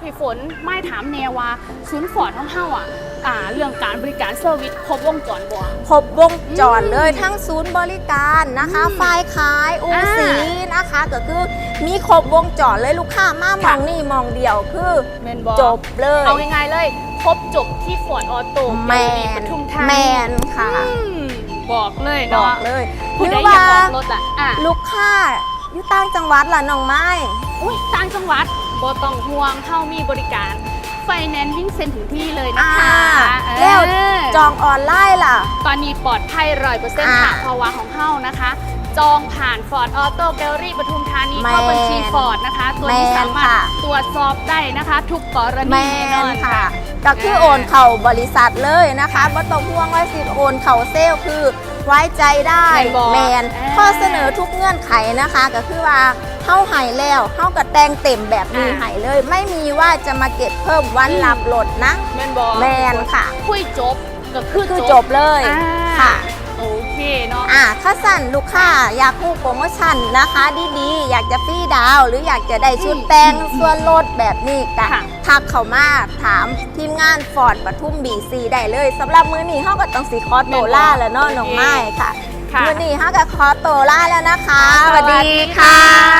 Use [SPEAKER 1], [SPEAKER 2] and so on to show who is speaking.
[SPEAKER 1] พี่ฝนไม่ถามแนวว่าศูนย์ฟอร์ดของเฮาอะอ่าเรื่องการบริการเซอร์วิสครบวงจรบ่
[SPEAKER 2] ครบวงจรเลย
[SPEAKER 1] อืม
[SPEAKER 2] ทั้งศูนย์บริการนะคะ
[SPEAKER 1] อืม
[SPEAKER 2] ฝ่ายขายอู
[SPEAKER 1] อ่า
[SPEAKER 2] สีนะคะ ก็คือมีครบวงจรเลยลูกค้ามาม
[SPEAKER 1] ค่ะ
[SPEAKER 2] องนี่มองเดียวคือ
[SPEAKER 1] แมนบอ
[SPEAKER 2] จบเลย
[SPEAKER 1] เอาง่ายๆเลยครบจบที่ฟอร์ดออโต้
[SPEAKER 2] แม
[SPEAKER 1] ดี
[SPEAKER 2] น
[SPEAKER 1] ปทุมธานี
[SPEAKER 2] แมนค่ะ
[SPEAKER 1] อืมบอกเลย
[SPEAKER 2] บอ
[SPEAKER 1] เนาะ
[SPEAKER 2] กเลย
[SPEAKER 1] ผู้
[SPEAKER 2] ห
[SPEAKER 1] ใด
[SPEAKER 2] รือ
[SPEAKER 1] อยา
[SPEAKER 2] ว่าก
[SPEAKER 1] ออกรถอะอะ
[SPEAKER 2] ลูกค้าอยู่ ต่างจังหวัดล่ะน้องไม้
[SPEAKER 1] อุ้ยต่างจังหวัดบ่ต้องห่วงเฮามีบริการไฟแนนซ์วิ่งเซ็นถึงที่เลยนะ
[SPEAKER 2] อ่า
[SPEAKER 1] คะ
[SPEAKER 2] แล้ว
[SPEAKER 1] เออ
[SPEAKER 2] จองออนไลน์ล่ะ
[SPEAKER 1] ตอนนี้ปลอดภัยร้อยเปอร์เซ็นต์
[SPEAKER 2] อ่า
[SPEAKER 1] ค่ะเพราะว่าของเฮานะคะ จองผ่าน Ford Auto Gallery ปทุมธานี
[SPEAKER 2] แมน
[SPEAKER 1] เข้าบัญชี Ford นะคะ ตัวนี้
[SPEAKER 2] แมน
[SPEAKER 1] สามารถ
[SPEAKER 2] ค่ะ
[SPEAKER 1] ตรวจสอบได้นะคะ ทุกกร
[SPEAKER 2] แม
[SPEAKER 1] ณีแน่นอน
[SPEAKER 2] นค่ะ
[SPEAKER 1] ค่ะ
[SPEAKER 2] ก็คือโอนเข่าบริษัทเลยนะคะบ่ต้องห่วงว่าสิโอนเข่าเซลล์คือ ไว้ใจได้
[SPEAKER 1] แม่นบ่
[SPEAKER 2] แมน
[SPEAKER 1] เอ้ย
[SPEAKER 2] ข้อเสนอทุกเงื่อนไขนะคะ ก็คือว่าเข้าใหายแล้วเข้ากับแต่งเต็มแบบมี
[SPEAKER 1] อ่า
[SPEAKER 2] ใหายเลย ไม่มีว่าจะมาเก็บเพิ่มวัน
[SPEAKER 1] อืม
[SPEAKER 2] รับรถนะ
[SPEAKER 1] แมนบอ
[SPEAKER 2] แมนค่ะ
[SPEAKER 1] คุยจบก็คือ
[SPEAKER 2] คือจบเลย
[SPEAKER 1] อ่า
[SPEAKER 2] ค่ะ
[SPEAKER 1] โอเคเนาะ
[SPEAKER 2] อ่าถ้าสั่นลูกค้าอยากคู่โปรโมชั่นนะคะดีๆ อยากจะฟรีดาวน์หรืออยากจะได้ชุดแปลงส่วนลดแบบนี้กั
[SPEAKER 1] ค่ะ
[SPEAKER 2] ทักเข้ามาถามทีมงานฟอร์ดปทุมบีซีได้เลยสำหรับมือนี้เขาก็ต้องสีคอโตล่าแล้วเนาะน้องไม้ค่ะ
[SPEAKER 1] ค่ะ
[SPEAKER 2] มือนี้เขาก็คอโตล่าแล้วนะคะ
[SPEAKER 1] สวัสดีค่ะ
[SPEAKER 2] บ๊ายบาย